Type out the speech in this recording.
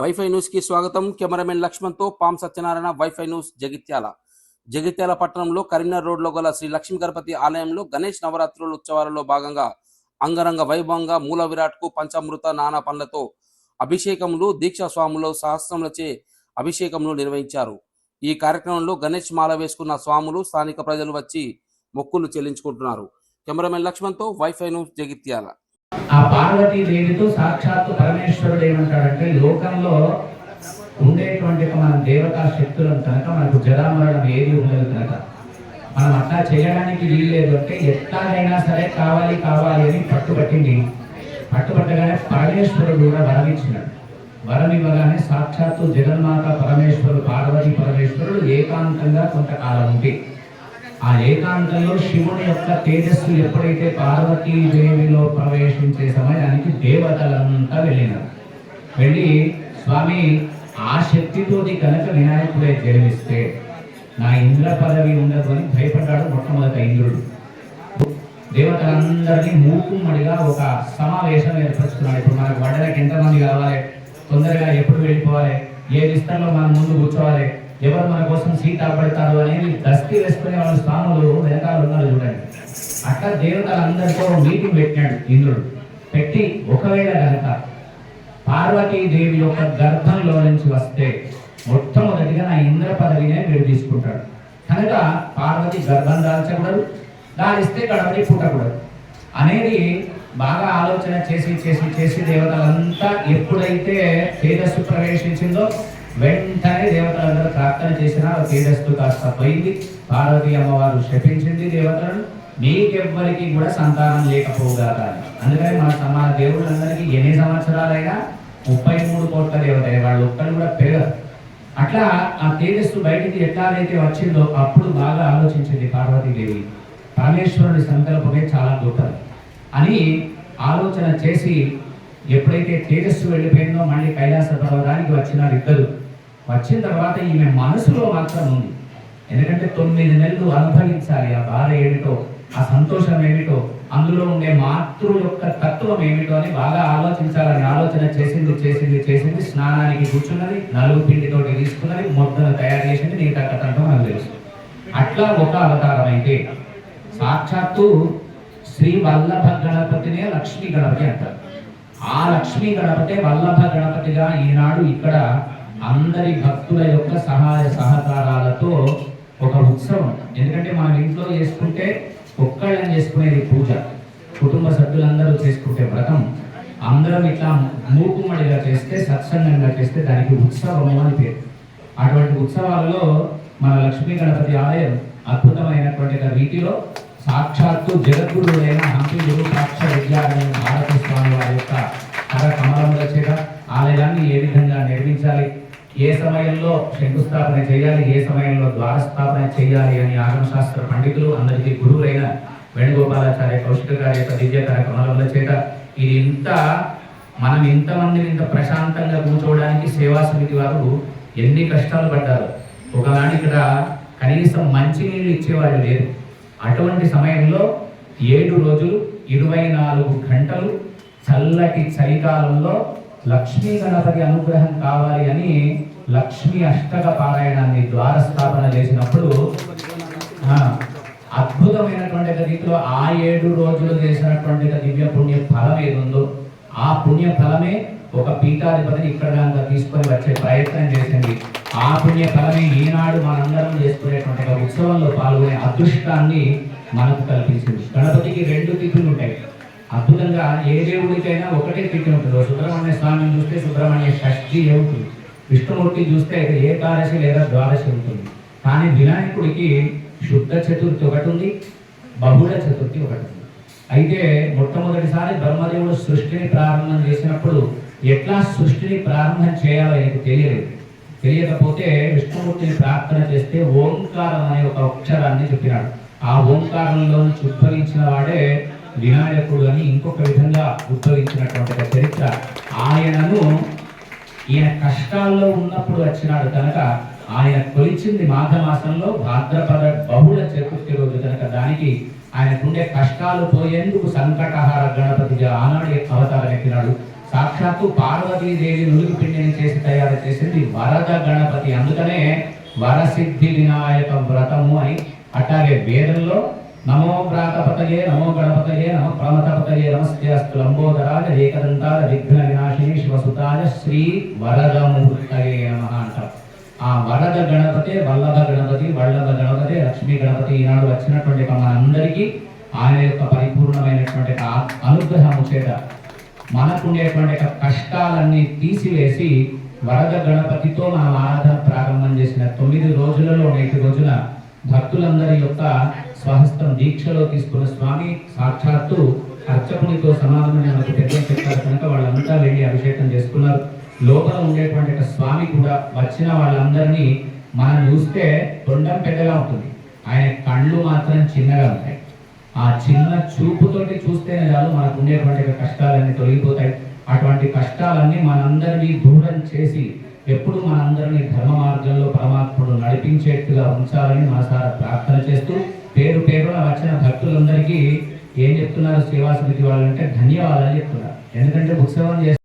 Wifi న్యూస్కి స్వాగతం. Cameraman లక్ష్మణ్తో పామ్ పాం సత్యనారాయణ వైఫై న్యూస్ జగిత్యాల. జగిత్యాల పట్టణంలో కరీంనగర్ రోడ్లో గల శ్రీ లక్ష్మీ గణపతి ఆలయంలో గణేష్ నవరాత్రుల ఉత్సవాలలో భాగంగా అంగరంగ వైభవంగా మూల విరాట్కు పంచామృత నానా పండ్లతో అభిషేకములు దీక్షా స్వాములు సహస్రములచే అభిషేకములు నిర్వహించారు. ఈ కార్యక్రమంలో గణేష్ మాల వేసుకున్న స్వాములు స్థానిక ప్రజలు వచ్చి మొక్కులు చెల్లించుకుంటున్నారు. కెమెరామెన్ లక్ష్మణ్తో వైఫై న్యూస్ జగిత్యాల. ఆ పార్వతీదేవితో సాక్షాత్తు పరమేశ్వరుడు ఏమంటాడంటే లోకంలో ఉండేటువంటి మన దేవతా శక్తులను కనుక మనకు జరామరణం ఏది ఉండదు కనుక. మనం అట్లా చేయడానికి వీల్లేదు అంటే ఎట్లాగైనా సరే కావాలి కావాలి అని పట్టుబట్టింది. పట్టుబట్టగానే పరమేశ్వరుడు కూడా వరమిచ్చినాడు. వరం ఇవ్వగానే సాక్షాత్తు జగన్మాత పరమేశ్వరుడు పార్వతీ పరమేశ్వరుడు ఏకాంతంగా కొంతకాలం ఉంటే ఆ ఏకాంతంలో శివుని యొక్క తేజస్సు ఎప్పుడైతే పార్వతీ దేవిలో ప్రవేశించే సమయానికి దేవతలంతా వెళ్ళినారు. వెళ్ళి స్వామి ఆ శక్తితోటి కనుక వినాయకుడే జన్మిస్తే నా ఇంద్ర పదవి ఉండదు అని భయపడ్డాడు మొట్టమొదట ఇంద్రుడు. దేవతలందరినీ మూకుమ్మడిగా ఒక సమావేశం ఏర్పరుచుకున్నాడు. ఇప్పుడు మనకు వడ్డలకు ఎంతమంది కావాలి? తొందరగా ఎప్పుడు వెళ్ళిపోవాలి? ఏ విస్తరణలో మనం ముందు కూర్చోవాలి? ఎవరు మన కోసం సీట్ ఆపడతారు అనేది దస్తి వేసుకునే వాళ్ళ స్వాములు వెనకాల ఉన్నారు చూడండి. అట్లా దేవతలందరితో మీటింగ్ పెట్టినాడు ఇంద్రుడు. పెట్టి ఒకవేళ కనుక పార్వతీదేవి యొక్క గర్భంలో నుంచి వస్తే మొట్టమొదటిగా నా ఇంద్ర పదవినే మీరు తీసుకుంటాడు. కనుక పార్వతి గర్భం దాల్చకూడదు దాలిస్తే గడపడి పుట్టకూడదు. అనేది బాగా ఆలోచన చేసి చేసి చేసి దేవతలంతా ఎప్పుడైతే తేజస్సు ప్రవేశించిందో వెంటనే దేవతలందరూ ప్రార్థన చేసిన ఆ తేజస్సు కాస్త పోయింది. పార్వతి అమ్మవారు శపించింది దేవతలను. మీకెవ్వరికి కూడా సంతానం లేకపోగా కానీ అందుకని మన సమాన దేవుళ్ళందరికీ ఎన్ని సంవత్సరాలైనా ముప్పై మూడు కోట్ల దేవత వాళ్ళు ఒక్కరు కూడా పెరగరు. అట్లా ఆ తేజస్సు బయటికి ఎట్లాగైతే వచ్చిందో అప్పుడు బాగా ఆలోచించింది పార్వతీదేవి. పరమేశ్వరుడి సంకల్పమే చాలా గొప్పది అని ఆలోచన చేసి ఎప్పుడైతే తేజస్సు వెళ్ళిపోయిందో మళ్ళీ కైలాస పర్వతానికి వచ్చినారు ఇద్దరు. వచ్చిన తర్వాత ఈమె మనసులో మాత్రం ఉంది. ఎందుకంటే తొమ్మిది నెలలు అనుభవించాలి ఆ బాధ ఏమిటో ఆ సంతోషం ఏమిటో అందులో ఉండే మాతృ యొక్క తత్వం ఏమిటో అని బాగా ఆలోచించాలని ఆలోచన చేసింది చేసింది చేసింది స్నానానికి కూర్చున్నది నలుగు పిండితోటి తీసుకున్నది మొద్దను తయారు చేసింది నీకు కథంటో మనకు తెలుసు. అట్లా ఒక అవతారం అయితే సాక్షాత్తు శ్రీ వల్లభ గణపతినే లక్ష్మీ గణపతి అంటారు. ఆ లక్ష్మీ గణపతే వల్లభ గణపతిగా ఈనాడు ఇక్కడ అందరి భక్తుల యొక్క సహాయ సహకారాలతో ఒక ఉత్సవం. ఎందుకంటే మనం ఇంట్లో చేసుకుంటే ఒక్కళ్ళని చేసుకునేది పూజ. కుటుంబ సభ్యులందరూ చేసుకుంటే వ్రతం. అందరం ఇట్లా మూకుమ్మడిగా చేస్తే సత్సంగంగా చేస్తే దానికి ఉత్సవము అని పేరు. అటువంటి ఉత్సవాలలో మన లక్ష్మీ గణపతి ఆలయం అద్భుతమైనటువంటి రీతిలో సాక్షాత్తు జగద్గురుడైన హంపి విరూపాక్ష విద్యాలయం భారత స్వామి వారి యొక్క కర కమలముల చేత ఆలయాన్ని ఏ విధంగా నిర్మించాలి? ఏ సమయంలో శంకుస్థాపన చేయాలి ఏ సమయంలో ద్వారస్థాపన చేయాలి అని ఆగమశాస్త్ర పండితులు అందరికీ గురువులైన వేణుగోపాలాచార్య కౌశిక గారి యొక్క దివ్యకర కమలముల చేత ఇది ఇంత మనం ఇంతమందిని ఇంత ప్రశాంతంగా కూర్చోవడానికి సేవా సమితి వారు ఎన్ని కష్టాలు పడ్డారు. ఒకనాడు ఇక్కడ కనీసం మంచినీళ్ళు ఇచ్చేవాళ్ళు లేరు. అటువంటి సమయంలో ఏడు రోజులు ఇరవై నాలుగు గంటలు చల్లటి చలికాలంలో లక్ష్మీ గణపతి అనుగ్రహం కావాలి అని లక్ష్మీ అష్టక పారాయణాన్ని ద్వారస్థాపన చేసినప్పుడు ఆ, అద్భుతమైనటువంటి రీతిలో ఆ ఏడు రోజులు చేసినటువంటి దివ్య పుణ్య ఫలం ఏదుందో ఆ పుణ్య ఫలమే ఒక పీఠాధిపతిని ఇక్కడ తీసుకొని వచ్చే ప్రయత్నం చేసింది. ఆ పుణ్య ఫలమే ఈనాడు మనందరం చేసుకునేటువంటి ఉత్సవంలో పాల్గొనే అదృష్టాన్ని మనకు కల్పించింది. గణపతికి రెండు తిథులు ఉంటాయి. అద్భుతంగా ఏ దేవుడికైనా ఒకటే తిథి ఉంటుంది. సుబ్రహ్మణ్య స్వామిని చూస్తే సుబ్రహ్మణ్య షష్ఠి ఉంటుంది? విష్ణుమూర్తి చూస్తే ఏకాదశి లేదా ద్వాదశి ఉంటుంది. కానీ వినాయకుడికి శుద్ధ చతుర్థి ఒకటి ఉంది బహుళ చతుర్థి ఒకటి ఉంది. అయితే మొట్టమొదటిసారి బ్రహ్మదేవుడు సృష్టిని ప్రారంభం చేసినప్పుడు ఎట్లా సృష్టిని ప్రారంభం చేయాలో ఆయనకు తెలియలేదు. తెలియకపోతే విష్ణుమూర్తిని ప్రార్థన చేస్తే ఓంకారం అనే ఒక అక్షరాన్ని చెప్పినాడు. ఆ ఓంకారంలో ఉద్భవించిన వాడే వినాయకుడు అని ఇంకొక విధంగా ఉద్భవించినటువంటి ఒక చరిత్ర ఆయనను ఈయన కష్టాల్లో ఉన్నప్పుడు వచ్చినాడు కనుక ఆయన కొలిచింది మాఘమాసంలో భాద్రపద బహుళ చతుర్థి రోజు కనుక దానికి ఆయనకుండే కష్టాలు పోయేందుకు సంకటహార గణపతిగా ఆనాడు అవతారం ఎత్తినాడు సాక్షాత్తు పార్వతీదేవి నులుగు పిండిని చేసి తయారు చేసింది వరద గణపతి. అందుకనే వరసిద్ధి వినాయక వ్రతము అని అట్లాగే వేదంలో నమో ప్రాతపతయే నమో గణపతయే నమ ప్రమతపతయే నమస్తే అస్తు లంబోదరాజ ఏకదంతాల విఘ్న వినాశిని శివసుతాయ శ్రీ వరదమూర్తయే నమ అంటారు ఆ వరద గణపతి వల్లభ గణపతి వల్లభ గణపతి లక్ష్మీ గణపతి ఈనాడు వచ్చినటువంటి మనందరికీ ఆయన యొక్క పరిపూర్ణమైనటువంటి అనుగ్రహము చేత మనకుండేటువంటి కష్టాలన్నీ తీసివేసి వరద గణపతితో మనం ఆరాధన ప్రారంభం చేసిన తొమ్మిది రోజులలో నేటి రోజున భక్తులందరి యొక్క స్వహస్తం దీక్షలో తీసుకున్న స్వామి సాక్షాత్తు అర్చకునితో సమానమని మనకు పెద్దలు చెప్పారు కనుక వాళ్ళంతా వెళ్ళి అభిషేకం చేసుకున్నారు. లోపల ఉండేటువంటి స్వామి కూడా వచ్చిన వాళ్ళందరినీ మనం చూస్తే తొండం పెద్దగా ఉంటుంది. ఆయన కళ్ళు మాత్రం చిన్నగా ఉంటాయి. ఆ చిన్న చూపుతోటి చూస్తేనే చాలు మనకు ఉండేటువంటి కష్టాలన్నీ తొలగిపోతాయి. అటువంటి కష్టాలన్నీ మనందరినీ దూరం చేసి ఎప్పుడు మనందరినీ ధర్మ మార్గంలో పరమాత్ముడు నడిపించేట్టుగా ఉంచాలని మనసారా ప్రార్థన చేస్తూ పేరు పేరున వచ్చిన భక్తులందరికీ ఏం చెప్తున్నారు సేవా సమితి వాళ్ళంటే ధన్యవాదాలు చెప్తున్నారు. ఎందుకంటే ఉత్సవం చేస్తే